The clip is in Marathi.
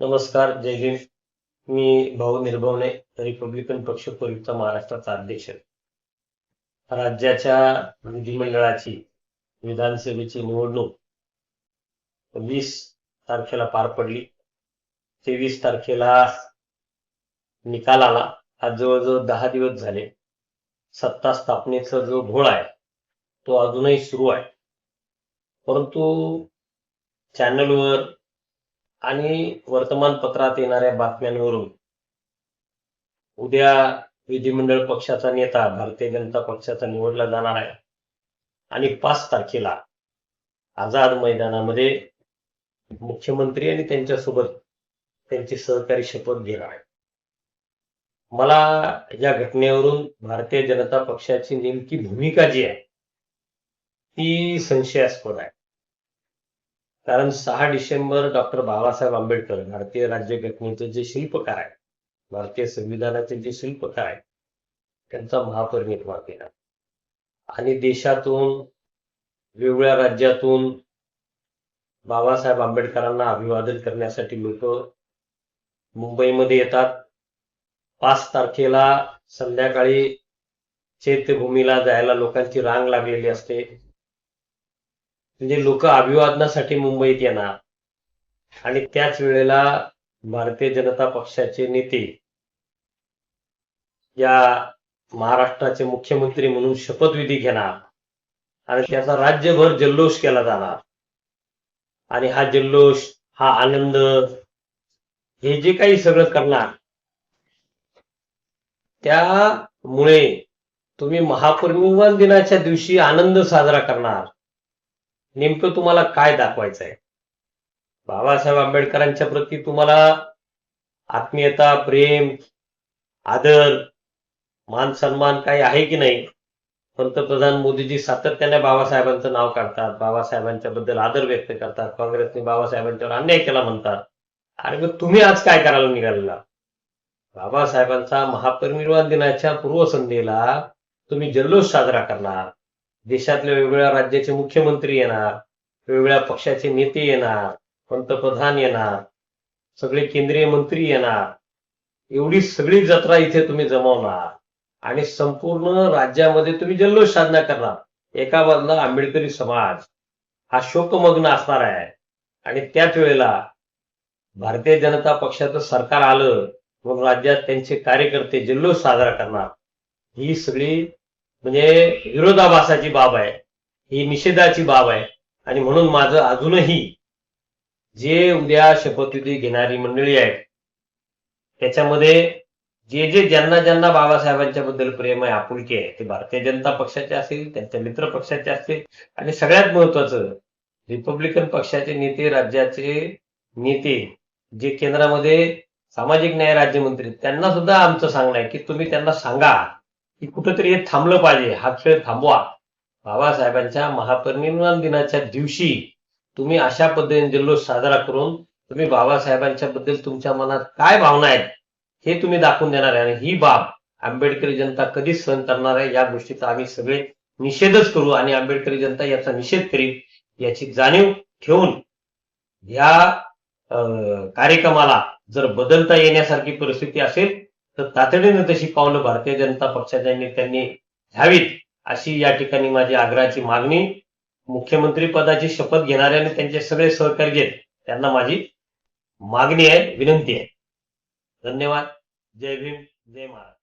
नमस्कार जय हिंद. मी भाऊ निर्भवने रिपब्लिकन पक्ष प्रयुक्त महाराष्ट्राचा अध्यक्ष. राज्याच्या विधिमंडळाची विधानसभेची निवडणूक वीस तारखेला पार पडली. तेवीस तारखेला निकाल आला. आज जवळजवळ दहा दिवस झाले. सत्ता स्थापनेचा जो घोळ आहे तो अजूनही सुरू आहे. परंतु चॅनलवर आणि वर्तमानपत्रात येणाऱ्या बातम्यांवरून उद्या विधिमंडळ पक्षाचा नेता भारतीय जनता पक्षाचा निवडला जाणार आहे. आणि पाच तारखेला आझाद मैदानामध्ये मुख्यमंत्री आणि त्यांच्यासोबत त्यांची सहकारी शपथ घेणार आहे. मला या घटनेवरून भारतीय जनता पक्षाची नेमकी भूमिका जी आहे ती संशयास्पद आहे. कारण सहा डिसेंबर डॉक्टर बाबासाहेब आंबेडकर भारतीय राज्यघटनेचे जे शिल्पकार आहे भारतीय संविधानाचे जे शिल्पकार आहे त्यांचा महापरिनिर्वाण केला आणि देशातून वेगवेगळ्या राज्यातून बाबासाहेब आंबेडकरांना अभिवादन करण्यासाठी लोक मुंबईमध्ये येतात. पाच तारखेला संध्याकाळी चैत्यभूमीला जायला लोकांची रांग लागलेली असते. म्हणजे लोक अभिवादनासाठी मुंबईत येणार. आणि त्याच वेळेला भारतीय जनता पक्षाचे नेते या महाराष्ट्राचे मुख्यमंत्री म्हणून शपथविधी घेणार. आणि त्याचा राज्यभर जल्लोष केला जाणार. आणि हा जल्लोष हा आनंद हे जे काही सगळं करणार त्यामुळे तुम्ही महापरिनिर्वाण दिनाच्या दिवशी आनंद साजरा करणार. नेमकं तुम्हाला काय दाखवायचं आहे बाबासाहेब आंबेडकरांच्या प्रती तुम्हाला आत्मीयता प्रेम आदर मान सन्मान काही आहे की नाही? पंतप्रधान मोदीजी सातत्याने बाबासाहेबांचं नाव काढतात बाबासाहेबांच्या बद्दल आदर व्यक्त करतात काँग्रेसने बाबासाहेबांच्यावर अन्याय केला म्हणतात. आणि मग तुम्ही आज काय करायला निघालेला? बाबासाहेबांचा महापरिनिर्वाण दिनाच्या पूर्वसंध्येला तुम्ही जल्लोष साजरा करणार. देशातल्या वेगवेगळ्या राज्याचे मुख्यमंत्री येणार वेगवेगळ्या पक्षाचे नेते येणार पंतप्रधान येणार सगळे केंद्रीय मंत्री येणार. एवढी सगळी जत्रा इथे तुम्ही जमवणार. आणि संपूर्ण राज्यामध्ये तुम्ही जल्लोष साधना करणार. एका बाजूला आंबेडकरी समाज हा शोकमग्न असणार आहे. आणि त्याच वेळेला भारतीय जनता पक्षाचं सरकार आलं म्हणून राज्यात त्यांचे कार्यकर्ते जल्लोष साजरा करणार. ही सगळी म्हणजे विरोधाभासाची बाब आहे ही निषेधाची बाब आहे. आणि म्हणून माझं अजूनही जे उद्या शपथविधी घेणारी मंडळी आहेत त्याच्यामध्ये जे जे ज्यांना ज्यांना बाबासाहेबांच्या बद्दल प्रेम आहे आपुलकी आहे ते भारतीय जनता पक्षाचे असतील त्यांच्या मित्र पक्षाचे असतील आणि सगळ्यात महत्वाचं रिपब्लिकन पक्षाचे नेते राज्याचे नेते जे केंद्रामध्ये सामाजिक न्याय राज्यमंत्री त्यांना सुद्धा आमचं सांगणं आहे की तुम्ही त्यांना सांगा. की कुठंतरी हे थांबलं पाहिजे. हा खेळ थांबवा. बाबासाहेबांच्या महापरिनिर्वाण दिनाच्या दिवशी तुम्ही अशा पद्धतीने जल्लोष साजरा करून तुम्ही बाबासाहेबांच्या बद्दल तुमच्या मनात काय भावना आहेत हे तुम्ही दाखवून देणार आहे. आणि ही बाब आंबेडकरी जनता कधीच सहन करणार आहे या गोष्टीचा आम्ही सगळे निषेधच करू आणि आंबेडकरी जनता याचा निषेध करील याची जाणीव ठेवून या अं, कार्यक्रमाला जर बदलता येण्यासारखी परिस्थिती असेल तर तातडीने तशी पावलं भारतीय जनता पक्षाच्या नेत्यांनी घ्यावीत अशी या ठिकाणी माझी आग्रहाची मागणी. मुख्यमंत्री पदाची शपथ घेणाऱ्याने आणि त्यांचे सगळे सहकारी घेत त्यांना माझी मागणी आहे विनंती आहे. धन्यवाद. जय भीम जय महाराज